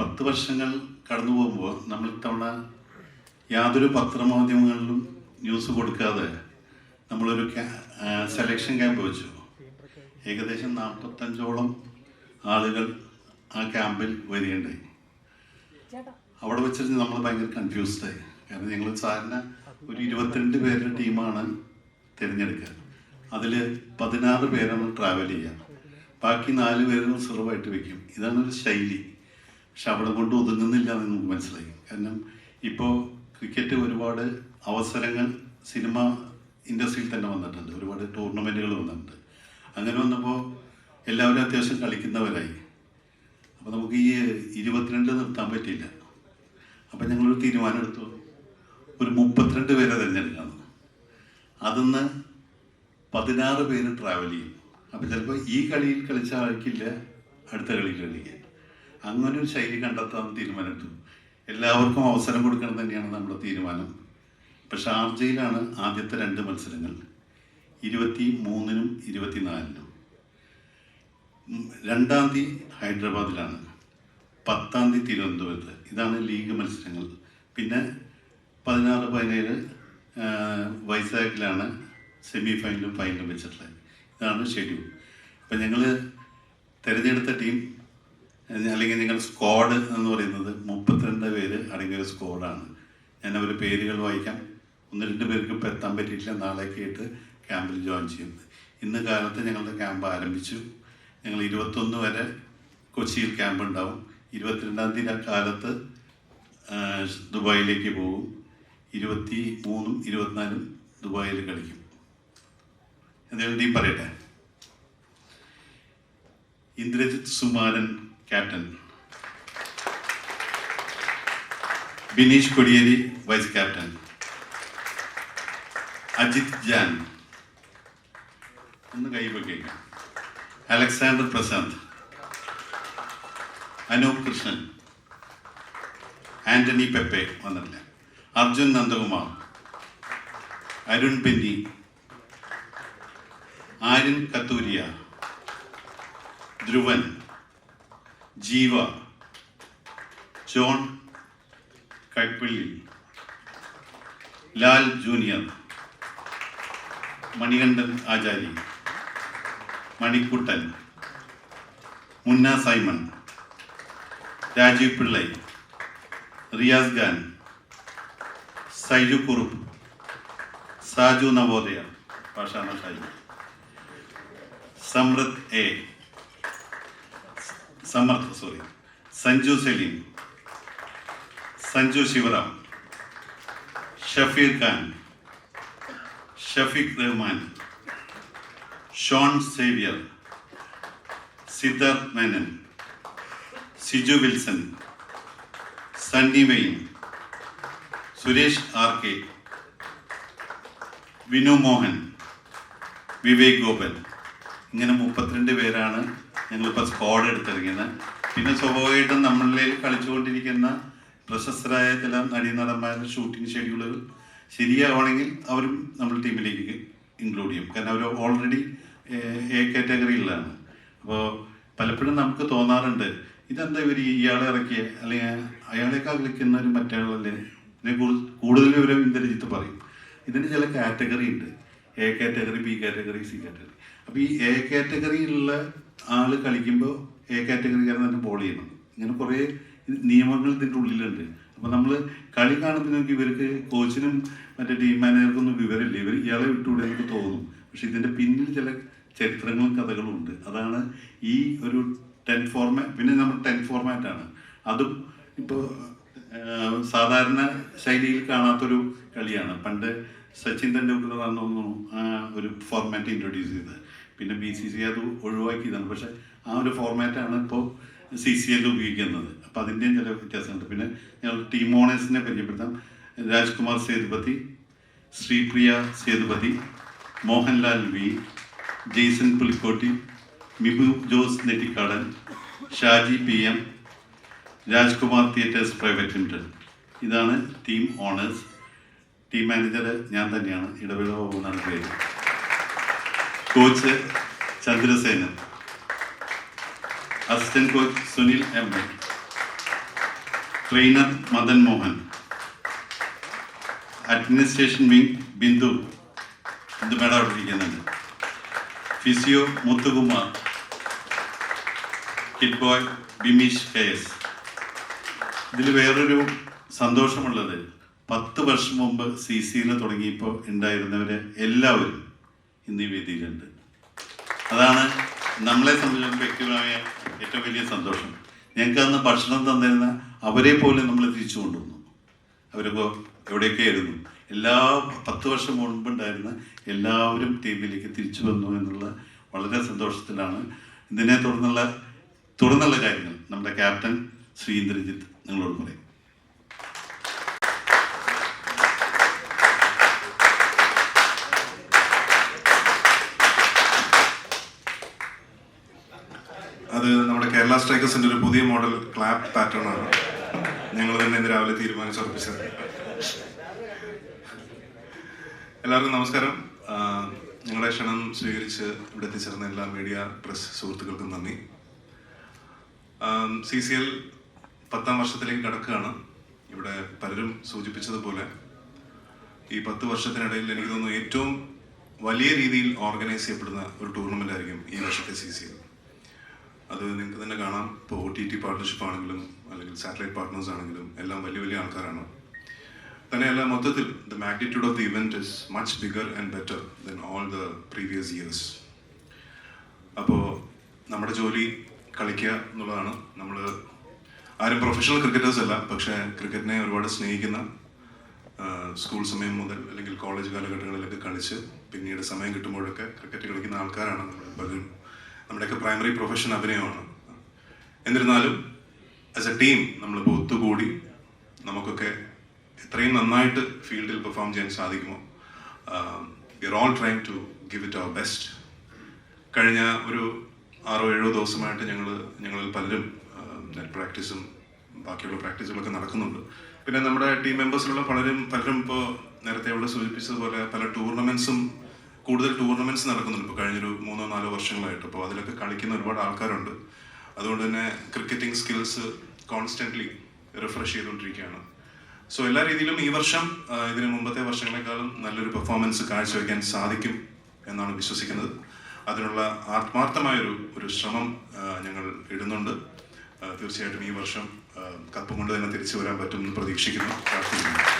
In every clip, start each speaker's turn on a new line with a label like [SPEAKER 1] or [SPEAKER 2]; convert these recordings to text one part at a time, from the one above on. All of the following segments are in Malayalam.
[SPEAKER 1] പത്ത് വർഷങ്ങൾ കടന്നു പോകുമ്പോൾ നമ്മൾ ഇത്തവണ യാതൊരു പത്രമാധ്യമങ്ങളിലും ന്യൂസ് കൊടുക്കാതെ നമ്മളൊരു സെലക്ഷൻ ക്യാമ്പ് വെച്ചു. ഏകദേശം നാൽപ്പത്തഞ്ചോളം ആളുകൾ ആ ക്യാമ്പിൽ വരികയുണ്ടായി. അവിടെ വെച്ചിട്ട് നമ്മൾ ഭയങ്കര കൺഫ്യൂസ്ഡ് ആയി. കാരണം ഞങ്ങൾ സാധാരണ ഒരു ഇരുപത്തിരണ്ട് പേരുടെ ടീമാണ് തിരഞ്ഞെടുക്കുക. അതിൽ പതിനാറ് പേരാണ് ട്രാവൽ ചെയ്യുക. ബാക്കി നാല് പേര് റിസർവായിട്ട് വെക്കും. ഇതാണ് ഒരു ശൈലി. പക്ഷെ അവിടെ കൊണ്ട് ഒതുങ്ങുന്നില്ല എന്ന് നമുക്ക് മനസ്സിലായി. കാരണം ഇപ്പോൾ ക്രിക്കറ്റ് ഒരുപാട് അവസരങ്ങൾ സിനിമ ഇൻഡസ്ട്രിയിൽ തന്നെ വന്നിട്ടുണ്ട്. ഒരുപാട് ടൂർണമെന്റുകൾ വന്നിട്ടുണ്ട്. അങ്ങനെ വന്നപ്പോൾ എല്ലാവരും അത്യാവശ്യം കളിക്കുന്നവരായി. അപ്പോൾ നമുക്ക് ഈ ഇരുപത്തിരണ്ട് നിർത്താൻ പറ്റിയില്ല. അപ്പം ഞങ്ങളൊരു തീരുമാനം എടുത്തു. ഒരു മുപ്പത്തിരണ്ട് പേരെ തിരഞ്ഞെടുക്കാമെന്ന് അതിന്ന് പതിനാറ് പേര് ട്രാവൽ ചെയ്യും. അപ്പം ചിലപ്പോൾ ഈ കളിയിൽ കളിച്ച ആൾക്കില്ല അടുത്ത കളിയിൽ കളിക്കാൻ. അങ്ങനെ ഒരു ശൈലി കണ്ടെത്താൻ തീരുമാനമെടുത്തു. എല്ലാവർക്കും അവസരം കൊടുക്കണം തന്നെയാണ് നമ്മുടെ തീരുമാനം. ഇപ്പം ഷാർജയിലാണ് ആദ്യത്തെ രണ്ട് മത്സരങ്ങൾ. ഇരുപത്തി മൂന്നിനും ഇരുപത്തിനാലിനും രണ്ടാം തീയതി ഹൈദരാബാദിലാണ്. പത്താം തീയതി തിരുവനന്തപുരത്ത്. ഇതാണ് ലീഗ് മത്സരങ്ങൾ. പിന്നെ പതിനാറ് പതിനേഴ് ആ, വൈസാഖിലാണ് സെമി ഫൈനലും ഫൈനലും വെച്ചിട്ടുള്ളത്. ഇതാണ് ഷെഡ്യൂൾ അപ്പം ഞങ്ങൾ തിരഞ്ഞെടുത്ത ടീം അല്ലെങ്കിൽ നിങ്ങൾ സ്ക്വാഡ് എന്ന് പറയുന്നത് മുപ്പത്തിരണ്ട് പേര് അടങ്ങിയ ഒരു സ്ക്വാഡാണ് ഞാൻ അവരുടെ പേരുകൾ വായിക്കാം. ഒന്ന് രണ്ട് പേർക്ക് ഇപ്പോൾ എത്താൻ പറ്റിയിട്ടില്ല. നാളേക്ക് ആയിട്ട് ക്യാമ്പിൽ ജോയിൻ ചെയ്യും. ഇന്ന് കാലത്ത് ഞങ്ങളുടെ ക്യാമ്പ് ആരംഭിച്ചു. ഞങ്ങൾ ഇരുപത്തൊന്ന് വരെ കൊച്ചിയിൽ ക്യാമ്പ് ഉണ്ടാവും. ഇരുപത്തിരണ്ടാം തീയതി കാലത്ത് ദുബായിലേക്ക് പോകും. ഇരുപത്തി മൂന്നും ഇരുപത്തിനാലും ദുബായിൽ കളിക്കും. എന്തെങ്കിലും നീ പറയട്ടെ. Indrajith Sumaran captain. Bineesh Kodiyeri vice captain. Ajith Jan. ഒന്ന് കൈവയ്ക്കാം അലക്സാണ്ടർ പ്രശാന്ത്. അനൂപ് കൃഷ്ണൻ. ആന്റണി പെപ്പെ വന്നിട്ടില്ല. Arjun Nandakumar. Arun Penny. Aryan Kathuria. Dhruvan. Jeeva. John Kaipally. Lal junior. Manikandan Achari. Manikuttan. Munna Simon. Rajeev Pillai. Riyas Khan. Saiju Kurup. Saju Navodaya. ഭാഷാ നഷായി. Samridh A. Samarth sorry Sanju Saleem Sanju Sivaram Shafeer Khan Shafeeq Rahman Shone Xavier Siddharth Menon Siju Wilson Sunny Wayne Suresh R K Vinu Mohan Vivek Gopan. ഇങ്ങനെ മുപ്പത്തിരണ്ട് പേരാണ് ഞങ്ങളിപ്പോൾ സ്ക്വാഡ് എടുത്തിരിക്കുന്നത് പിന്നെ സ്വാഭാവികമായിട്ടും നമ്മളിൽ കളിച്ചുകൊണ്ടിരിക്കുന്ന പ്രശസ്തരായ ചില നടീനടന്മാരുടെ ഷൂട്ടിംഗ് ഷെഡ്യൂളുകൾ ശരിയാവണമെങ്കിൽ അവരും നമ്മൾ ടീമിലേക്ക് ഇൻക്ലൂഡ് ചെയ്യും. കാരണം അവർ ഓൾറെഡി എ കാറ്റഗറിയിലാണ് അപ്പോൾ പലപ്പോഴും നമുക്ക് തോന്നാറുണ്ട് ഇതെന്താ ഇവർ ഇയാളെ ഇറക്കിയ? അല്ലെങ്കിൽ അയാളെക്കാൾ കളിക്കുന്ന ഒരു മറ്റേ ഇതിനെ കൂടുതൽ വിവരം ഇന്ദ്രജിത്ത് പറയും. ഇതിന് ചില കാറ്റഗറി ഉണ്ട്. A category B category C category അപ്പോൾ ഈ എ കാറ്റഗറിയിലുള്ള ആൾ കളിക്കുമ്പോൾ എ കാറ്റഗറിക്കാരൻ തന്നെ ബോൾ ചെയ്യണം ഇങ്ങനെ കുറേ നിയമങ്ങൾ ഇതിന്റെ ഉള്ളിലുണ്ട്. അപ്പോൾ നമ്മൾ കളി കാണുമ്പോൾ ഇവർക്ക് കോച്ചിനും മറ്റേ ടീം മാനേജർക്കൊന്നും വിവരമില്ല. ഇവർ ഇയാളെ വിട്ടുകൂടെ എനിക്ക് തോന്നും. പക്ഷെ ഇതിന്റെ പിന്നിൽ ചില ചരിത്രങ്ങളും കഥകളും ഉണ്ട്. അതാണ് ഈ ഒരു ടെൻ ഫോർമാറ്റ് പിന്നെ നമ്മൾ ടെൻ ഫോർമാറ്റാണ് അതും ഇപ്പോൾ സാധാരണ ശൈലിയിൽ കാണാത്തൊരു കളിയാണ്. പണ്ട് സച്ചിൻ തോന്നുന്നു ആ ഒരു ഫോർമാറ്റ് ഇൻട്രൊഡ്യൂസ് ചെയ്തത്. പിന്നെ ബി സി സി അത് ഒഴിവാക്കിയതാണ്. പക്ഷെ ആ ഒരു ഫോർമാറ്റാണ് ഇപ്പോൾ സി സി എൽ ഉപയോഗിക്കുന്നത്. അപ്പോൾ അതിന്റെയും ചില വ്യത്യാസമുണ്ട്. പിന്നെ ഞങ്ങൾ ടീം ഓണേഴ്സിനെ പരിചയപ്പെടുത്താം. Rajkumar Sethupathi Sripriya Sethupathi Mohanlal V Jaison Pulikkotti Mibu Jose Nettikkadan Shaji P M Rajkumar theatres private limited. ഇതാണ് ടീം ഓണേഴ്സ് ടീം മാനേജർ ഞാൻ തന്നെയാണ്. ഇടവേള എന്നാണ് പേര്. Coach Chandrasena. Assistant coach Sunil M. A. Trainer Madan Mohan. Administration wing Bindu. ഇത് മേഡം അവിടെ ഇരിക്കുന്നുണ്ട്. Physio Muthukumar. Kit boy Bimeesh K S. ഇതിൽ വേറൊരു സന്തോഷമുള്ളത് പത്ത് വർഷം മുമ്പ് സി സിയിൽ തുടങ്ങിയപ്പോൾ ഉണ്ടായിരുന്നവരെ എല്ലാവരും ഇന്ന് വേദിയിലുണ്ട്. അതാണ് നമ്മളെ സംബന്ധിച്ച് വ്യക്തിപരമായ ഏറ്റവും വലിയ സന്തോഷം. ഞങ്ങൾക്ക് അന്ന് ഭക്ഷണം തന്നിരുന്ന അവരെ പോലും നമ്മൾ തിരിച്ചു കൊണ്ടുവന്നു. അവരിപ്പോൾ എവിടെയൊക്കെ ആയിരുന്നു എല്ലാ പത്ത് വർഷം മുൻപുണ്ടായിരുന്ന എല്ലാവരും ടീമിലേക്ക് തിരിച്ചു വന്നു എന്നുള്ള വളരെ സന്തോഷത്തിലാണ്. ഇതിനെ തുടർന്നുള്ള തുടർന്നുള്ള കാര്യങ്ങൾ നമ്മുടെ ക്യാപ്റ്റൻ ശ്രീ ഇന്ദ്രജിത്ത് നിങ്ങളോട് പറയും
[SPEAKER 2] അത് നമ്മുടെ കേരള സ്ട്രൈക്കേഴ്സിന്റെ ഒരു പുതിയ മോഡൽ ക്ലാപ്പ് പാറ്റേൺ ആണ്. ഞങ്ങൾ തന്നെ ഇന്ന് രാവിലെ തീരുമാനിച്ചുറപ്പിച്ചത് എല്ലാവർക്കും നമസ്കാരം. ഞങ്ങളുടെ ക്ഷണം സ്വീകരിച്ച് ഇവിടെ എത്തിച്ചേർന്ന എല്ലാ മീഡിയ പ്രസ് സുഹൃത്തുക്കൾക്കും നന്ദി. സി സി എൽ പത്താം വർഷത്തിലേക്ക് കടക്കുകയാണ്. ഇവിടെ പലരും സൂചിപ്പിച്ചതുപോലെ ഈ പത്ത് വർഷത്തിനിടയിൽ എനിക്ക് തോന്നുന്നു ഏറ്റവും വലിയ രീതിയിൽ ഓർഗനൈസ് ചെയ്യപ്പെടുന്ന ഒരു ടൂർണമെന്റ് ആയിരിക്കും ഈ വർഷത്തെ സി സി എൽ അത് നിങ്ങൾക്ക് തന്നെ കാണാം. ഇപ്പോൾ ഒ ടി ടി പാർട്ട്ണർഷിപ്പ് ആണെങ്കിലും അല്ലെങ്കിൽ സാറ്റലൈറ്റ് പാർട്ട്നേഴ്സ് ആണെങ്കിലും എല്ലാം വലിയ വലിയ ആൾക്കാരാണ്. തന്നെയല്ല മൊത്തത്തിൽ the magnitude of the event is much bigger and better than all the previous years അപ്പോൾ നമ്മുടെ ജോലി കളിക്കുക എന്നുള്ളതാണ്. നമ്മൾ ആരും പ്രൊഫഷണൽ ക്രിക്കറ്റേഴ്സ് അല്ല പക്ഷേ ക്രിക്കറ്റിനെ ഒരുപാട് സ്നേഹിക്കുന്ന സ്കൂൾ സമയം മുതൽ അല്ലെങ്കിൽ കോളേജ് കാലഘട്ടങ്ങളിലൊക്കെ കളിച്ച് പിന്നീട് സമയം കിട്ടുമ്പോഴൊക്കെ ക്രിക്കറ്റ് കളിക്കുന്ന ആൾക്കാരാണ് നമ്മൾ പലരും നമ്മുടെയൊക്കെ പ്രൈമറി പ്രൊഫഷൻ അഭിനയമാണ് എന്നിരുന്നാലും ആസ് എ ടീം നമ്മൾ ഒത്തുകൂടി നമുക്കൊക്കെ എത്രയും നന്നായിട്ട് ഫീൽഡിൽ പെർഫോം ചെയ്യാൻ സാധിക്കുമോ? We are all trying to give it our best കഴിഞ്ഞ ഒരു ആറോ ഏഴോ ദിവസമായിട്ട് ഞങ്ങൾ ഞങ്ങളിൽ പലരും നെറ്റ് പ്രാക്ടീസും ബാക്കിയുള്ള പ്രാക്ടീസുകളൊക്കെ നടക്കുന്നുണ്ട്. പിന്നെ നമ്മുടെ ടീം മെമ്പേഴ്സിലുള്ള പലരും പലരും ഇപ്പോൾ നേരത്തെ ഇവിടെ സൂചിപ്പിച്ചതുപോലെ പല ടൂർണമെന്റ്സും കൂടുതൽ ടൂർണമെന്റ്സ് നടക്കുന്നുണ്ട്. ഇപ്പോൾ കഴിഞ്ഞൊരു മൂന്നോ നാലോ വർഷങ്ങളായിട്ട്. അപ്പോൾ അതിലൊക്കെ കളിക്കുന്ന ഒരുപാട് ആൾക്കാരുണ്ട്. അതുകൊണ്ട് തന്നെ ക്രിക്കറ്റിംഗ് സ്കിൽസ് കോൺസ്റ്റന്റ്ലി റിഫ്രഷ് ചെയ്തുകൊണ്ടിരിക്കുകയാണ്. സോ എല്ലാ രീതിയിലും ഈ വർഷം ഇതിന് മുമ്പത്തെ വർഷങ്ങളെക്കാളും നല്ലൊരു പെർഫോമൻസ് കാഴ്ചവെക്കാൻ സാധിക്കും എന്നാണ് വിശ്വസിക്കുന്നത്. അതിനുള്ള ആത്മാർത്ഥമായൊരു ഒരു ശ്രമം ഞങ്ങൾ ഇടുന്നുണ്ട്. തീർച്ചയായിട്ടും ഈ വർഷം കപ്പ് കൊണ്ട് തന്നെ തിരിച്ചു വരാൻ പറ്റുമെന്ന് പ്രതീക്ഷിക്കുന്നു. പ്രാർത്ഥിക്കുന്നു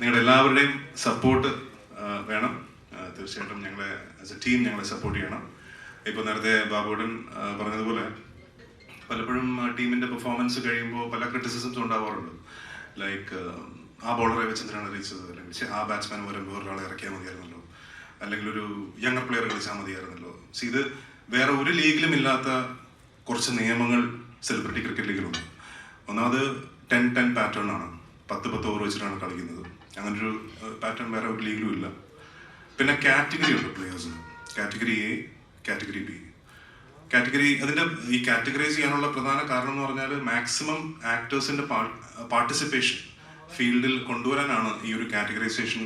[SPEAKER 2] നിങ്ങളുടെ എല്ലാവരുടെയും സപ്പോർട്ട് വേണം. തീർച്ചയായിട്ടും ഞങ്ങളെ ആസ് എ ടീം ഞങ്ങളെ സപ്പോർട്ട് ചെയ്യണം. ഇപ്പോൾ നേരത്തെ ബാബുടൻ പറഞ്ഞതുപോലെ പലപ്പോഴും ടീമിന്റെ പെർഫോമൻസ് കഴിയുമ്പോൾ പല ക്രിറ്റിസിസംസ് ഉണ്ടാവാറുണ്ട്. ലൈക്ക് ആ ബോളറെ വെച്ച് എന്തിനാണ് എറിയിച്ചത് അല്ലെങ്കിൽ ആ ബാറ്റ്സ്മാൻ വരുമ്പോൾ ഒരാളെ ഇറക്കിയാൽ മതിയായിരുന്നല്ലോ. അല്ലെങ്കിൽ ഒരു യങ്ങർ പ്ലെയർ കളിച്ചാൽ മതിയായിരുന്നല്ലോ. സി ഇത് വേറെ ഒരു ലീഗിലും ഇല്ലാത്ത കുറച്ച് നിയമങ്ങൾ സെലിബ്രിറ്റി ക്രിക്കറ്റ് ലീഗിലുണ്ട് ഒന്നാമത് ടെൻ ടെൻ പാറ്റേൺ ആണ്. പത്ത് പത്ത് ഓവർ വെച്ചിട്ടാണ് കളിക്കുന്നത്. അങ്ങനൊരു പാറ്റേൺ വേറെ ഒരു ലീഗിലും ഇല്ല. പിന്നെ കാറ്റഗറി ഉണ്ട് പ്ലേയേഴ്സിന് category A category B category അതിന്റെ ഈ കാറ്റഗറൈസ് ചെയ്യാനുള്ള പ്രധാന കാരണം എന്ന് പറഞ്ഞാൽ മാക്സിമം ആക്ടേഴ്സിന്റെ പാർട്ടിസിപ്പേഷൻ ഫീൽഡിൽ കൊണ്ടുവരാനാണ് ഈ ഒരു കാറ്റഗറൈസേഷൻ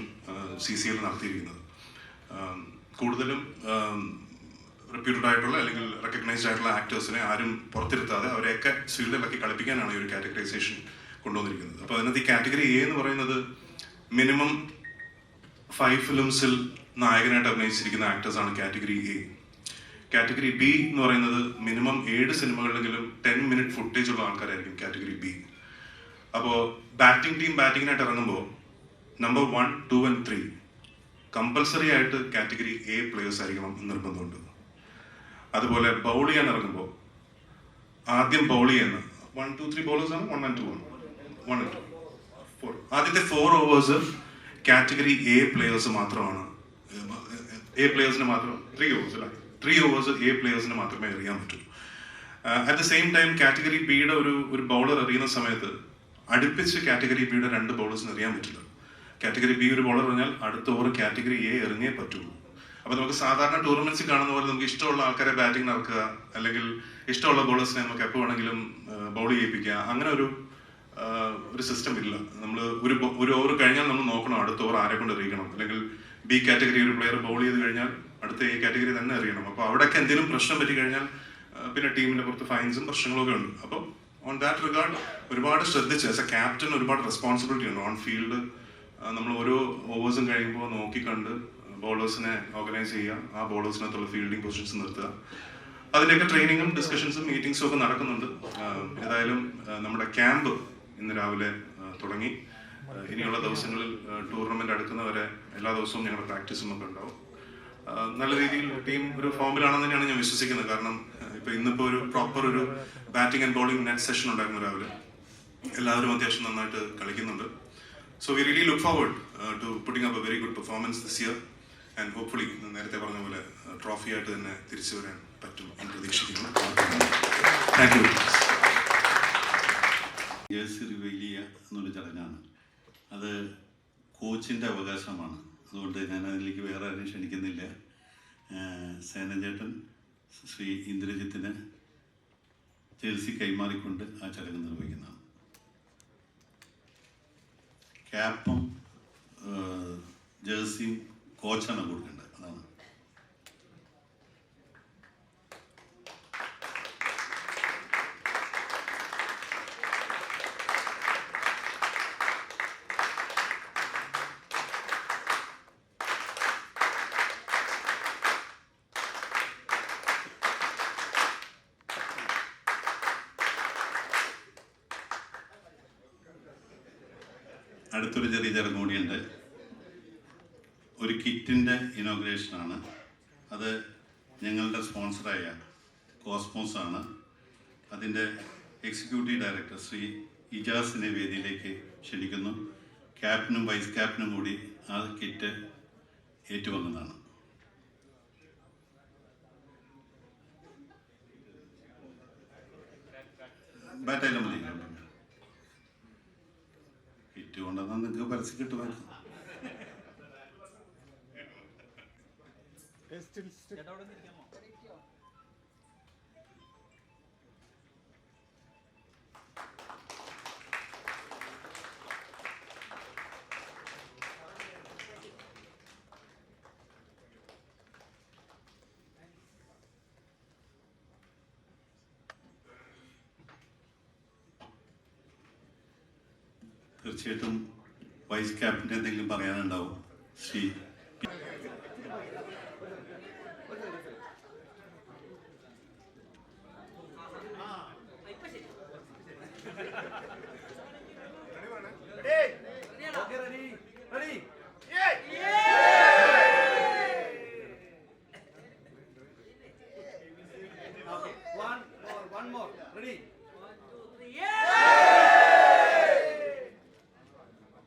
[SPEAKER 2] സി സി എൽ നടത്തിയിരിക്കുന്നത്. കൂടുതലും റെപ്യൂട്ടഡ് ആയിട്ടുള്ള അല്ലെങ്കിൽ റെക്കഗ്നൈസ്ഡ് ആയിട്ടുള്ള ആക്ടേഴ്സിനെ ആരും പുറത്തിരുത്താതെ അവരെയൊക്കെ ഫീൽഡിലൊക്കെ കളിപ്പിക്കാനാണ് ഈ ഒരു കാറ്റഗറൈസേഷൻ കൊണ്ടുവന്നിരിക്കുന്നത്. അപ്പോൾ അതിനകത്ത് ഈ കാറ്റഗറി എ എന്ന് പറയുന്നത് മിനിമം ഫൈവ് ഫിലിംസിൽ നായകനായിട്ട് അഭിനയിച്ചിരിക്കുന്ന ആക്ടേഴ്സ് ആണ് കാറ്റഗറി എ കാറ്റഗറി ബി എന്ന് പറയുന്നത് മിനിമം ഏഴ് സിനിമകളിലെങ്കിലും ടെൻ മിനിറ്റ് ഫുട്ടേജ് ഉള്ള ആൾക്കാരായിരിക്കും കാറ്റഗറി ബി അപ്പോൾ ബാറ്റിംഗ് ടീം ബാറ്റിങ്ങിനായിട്ട് ഇറങ്ങുമ്പോൾ number one two and three compulsory ആയിട്ട് കാറ്റഗറി എ പ്ലേയേഴ്സ് ആയിരിക്കണം എന്ന് നിർബന്ധമുണ്ട്. അതുപോലെ ബൗൾ ചെയ്യാൻ ഇറങ്ങുമ്പോൾ ആദ്യം ബൗൾ ചെയ്യുന്ന വൺ ടു ത്രീ ആണ് one and two one one and two ആദ്യത്തെ four overs category A players മാത്രമാണ്. എ പ്ലേയേഴ്സിന് മാത്രം three overs three overs A പ്ലേയേഴ്സിന് മാത്രമേ എറിയാൻ പറ്റൂ. At the same time category ബിയുടെ ഒരു ഒരു ബൗളർ എറിയുന്ന സമയത്ത് അടുപ്പിച്ച് കാറ്റഗറി ബിയുടെ രണ്ട് ബൗളേഴ്സിന് എറിയാൻ പറ്റില്ല. കാറ്റഗറി ബി ഒരു ബൗളർ എറിഞ്ഞാൽ അടുത്ത ഓവർ കാറ്റഗറി എ എറിഞ്ഞേ പറ്റുള്ളൂ. അപ്പൊ നമുക്ക് സാധാരണ ടൂർണമെന്റ്സ് കാണുന്ന പോലെ നമുക്ക് ഇഷ്ടമുള്ള ആൾക്കാരെ ബാറ്റിംഗ് നടക്കുക അല്ലെങ്കിൽ ഇഷ്ടമുള്ള ബൗളേഴ്സിനെ നമുക്ക് എപ്പോൾ വേണമെങ്കിലും ബൗൾ ചെയ്യിപ്പിക്കുക അങ്ങനെ ഒരു ഒരു സിസ്റ്റം ഇല്ല. നമ്മൾ ഒരു ഒരു ഓവർ കഴിഞ്ഞാൽ നമ്മൾ നോക്കണം അടുത്ത ഓവർ ആരെ കൊണ്ട് എറിയിക്കണം. അല്ലെങ്കിൽ ബി കാറ്റഗറി ഒരു പ്ലെയർ ബൗൾ ചെയ്ത് കഴിഞ്ഞാൽ അടുത്ത എ കാറ്റഗറി തന്നെ എറിയണം. അപ്പോൾ അവിടെയൊക്കെ എന്തെങ്കിലും പ്രശ്നം പറ്റി കഴിഞ്ഞാൽ പിന്നെ ടീമിന്റെ പുറത്ത് ഫൈൻസും പ്രശ്നങ്ങളൊക്കെ ഉണ്ട്. അപ്പോൾ ഓൺ ദാറ്റ് റിഗാർഡ് ഒരുപാട് ശ്രദ്ധിച്ച് ആസ് എ ക്യാപ്റ്റൻ ഒരുപാട് റെസ്പോൺസിബിലിറ്റി ഉണ്ട്. ഓൺ ഫീൽഡ് നമ്മൾ ഓരോ ഓവേഴ്സും കഴിയുമ്പോൾ നോക്കിക്കണ്ട് ബോളേഴ്സിനെ ഓർഗനൈസ് ചെയ്യുക ആ ബോളേഴ്സിനകത്തുള്ള ഫീൽഡിംഗ് പൊസിഷൻസ് നിർത്തുക. അതിന്റെയൊക്കെ ട്രെയിനിങ്ങും ഡിസ്കഷൻസും മീറ്റിംഗ്സും ഒക്കെ നടക്കുന്നുണ്ട്. ഏതായാലും നമ്മുടെ ക്യാമ്പ് ഇന്ന് രാവിലെ തുടങ്ങി. ഇനിയുള്ള ദിവസങ്ങളിൽ ടൂർണമെന്റ് അടുക്കുന്നവരെ എല്ലാ ദിവസവും ഞങ്ങളുടെ പ്രാക്ടീസും ഒക്കെ ഉണ്ടാവും. നല്ല രീതിയിൽ ടീം ഒരു ഫോമിലാണെന്ന് തന്നെയാണ് ഞാൻ വിശ്വസിക്കുന്നത്. കാരണം ഇപ്പൊ ഇന്നിപ്പോ ഒരു പ്രോപ്പർ ഒരു batting and bowling net session ഉണ്ടായിരുന്നു രാവിലെ. എല്ലാവരും അത്യാവശ്യം നന്നായിട്ട് കളിക്കുന്നുണ്ട്. So we really look forward to putting up a very good performance this year and hopefully നേരത്തെ പറഞ്ഞ പോലെ ട്രോഫി ആയിട്ട് തന്നെ തിരിച്ചു വരാൻ പറ്റും എന്ന് പ്രതീക്ഷിക്കുന്നു. താങ്ക് യു
[SPEAKER 1] ജേഴ്സി ചെയ്യുക എന്നൊരു ചടങ്ങാണ്. അത് കോച്ചിന്റെ അവകാശമാണ്. അതുകൊണ്ട് ഞാൻ അതിലേക്ക് വേറെ ആരെയും ക്ഷണിക്കുന്നില്ല. സേനചേട്ടൻ ശ്രീ ഇന്ദ്രജിത്തിന് ജേഴ്സി കൈമാറിക്കൊണ്ട് ആ ചടങ്ങ് നിർവഹിക്കുന്നതാണ്. ക്യാപ്പും ജേഴ്സിയും കോച്ചാണ് കൊടുക്കേണ്ടത് അതാണ് അടുത്തൊരു ചെറിയ ചടങ്ങ് കൂടിയുണ്ട്. ഒരു കിറ്റിന്റെ ഇനോഗ്രേഷനാണ്. അത് ഞങ്ങളുടെ സ്പോൺസറായ കോസ്മോസ് ആണ്. അതിന്റെ എക്സിക്യൂട്ടീവ് ഡയറക്ടർ ശ്രീ ഇജാസിനെ വേദിയിലേക്ക് ക്ഷണിക്കുന്നു. ക്യാപ്റ്റനും വൈസ് ക്യാപ്റ്റനും കൂടി ആ കിറ്റ് ഏറ്റുവാങ്ങുന്നതാണ്. ബാറ്റായാലും മതി. കിറ്റ് കൊണ്ടുവന്നാൽ നിങ്ങൾക്ക് പരസ്യം കിട്ടുമായിരുന്നു തീർച്ചയായിട്ടും വൈസ് ക്യാപ്റ്റൻ എന്തെങ്കിലും പറയാനുണ്ടാവും? ശ്രീ